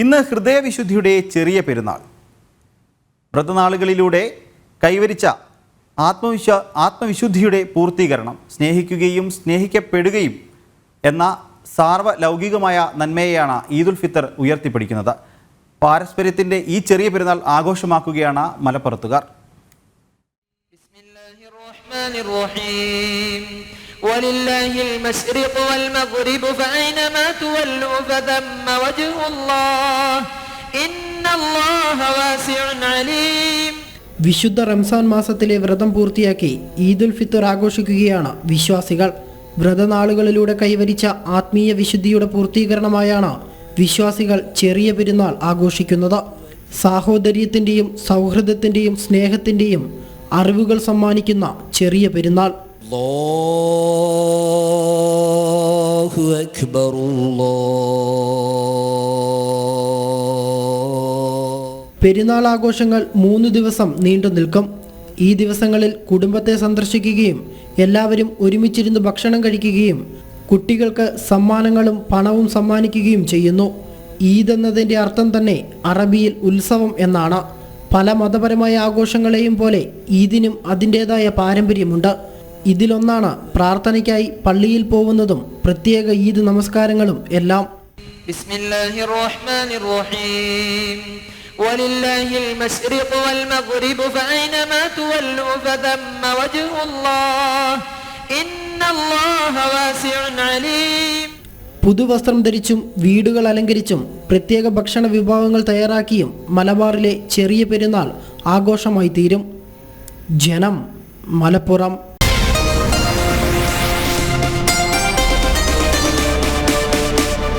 ഇന്ന് ഹൃദയവിശുദ്ധിയുടെ ചെറിയ പെരുന്നാൾ. വ്രതനാളുകളിലൂടെ കൈവരിച്ച ആത്മവിശ്വ ആത്മവിശുദ്ധിയുടെ പൂർത്തീകരണം സ്നേഹിക്കുകയും സ്നേഹിക്കപ്പെടുകയും എന്ന സാർവലൗകികമായ നന്മയെയാണ് ഈദുൽ ഫിത്തർ ഉയർത്തിപ്പിടിക്കുന്നത്. പാരസ്പര്യത്തിന്റെ ഈ ചെറിയ പെരുന്നാൾ ആഘോഷമാക്കുകയാണ് മലപ്പുറത്തുകാർ. بسم الله الرحمن الرحيم ولله المشرق والمغرب فأينما تولوا فثم وجه الله إن الله واسع عليم വിശുദ്ധ റംസാൻ മാസത്തിലെ വ്രതം പൂർത്തിയാക്കി ഈദുൽ ഫിത്തർ ആഘോഷിക്കുകയാണ് വിശ്വാസികൾ വ്രതനാളുകളിലൂടെ കൈവരിച്ച ആത്മീയ വിശുദ്ധിയുടെ പൂർത്തീകരണമായാണ് വിശ്വാസികൾ ചെറിയ പെരുന്നാൾ ആഘോഷിക്കുന്നത് സാഹോദര്യത്തിൻ്റെയും സൗഹൃദത്തിൻ്റെയും സ്നേഹത്തിൻ്റെയും അറിവുകൾ സമ്മാനിക്കുന്ന ചെറിയ പെരുന്നാൾ الله أكبر الله പെരുന്നാൾ ആഘോഷങ്ങൾ മൂന്ന് ദിവസം നീണ്ടു നിൽക്കും ഈ ദിവസങ്ങളിൽ കുടുംബത്തെ സന്ദർശിക്കുകയും എല്ലാവരും ഒരുമിച്ചിരുന്ന് ഭക്ഷണം കഴിക്കുകയും കുട്ടികൾക്ക് സമ്മാനങ്ങളും പണവും സമ്മാനിക്കുകയും ചെയ്യുന്നു ഈദ് എന്നതിൻ്റെ അർത്ഥം തന്നെ അറബിയിൽ ഉത്സവം എന്നാണ് പല മതപരമായ ആഘോഷങ്ങളെയും പോലെ ഈദിനും അതിൻ്റേതായ പാരമ്പര്യമുണ്ട് ഇതിലൊന്നാണ് പ്രാർത്ഥനയ്ക്കായി പള്ളിയിൽ പോകുന്നതും പ്രത്യേക ഈദ് നമസ്കാരങ്ങളും എല്ലാം بسم الله الرحمن الرحيم ولله المشرق والمغرب فأينما تولوا فثم وجه الله إن الله واسع عليم പുതുവസ്ത്രം ധരിച്ചും വീടുകൾ അലങ്കരിച്ചും പ്രത്യേക ഭക്ഷണ വിഭവങ്ങൾ തയ്യാറാക്കിയും മലബാറിലെ ചെറിയ പെരുന്നാൾ ആഘോഷമായി തീരും ജനം മലപ്പുറം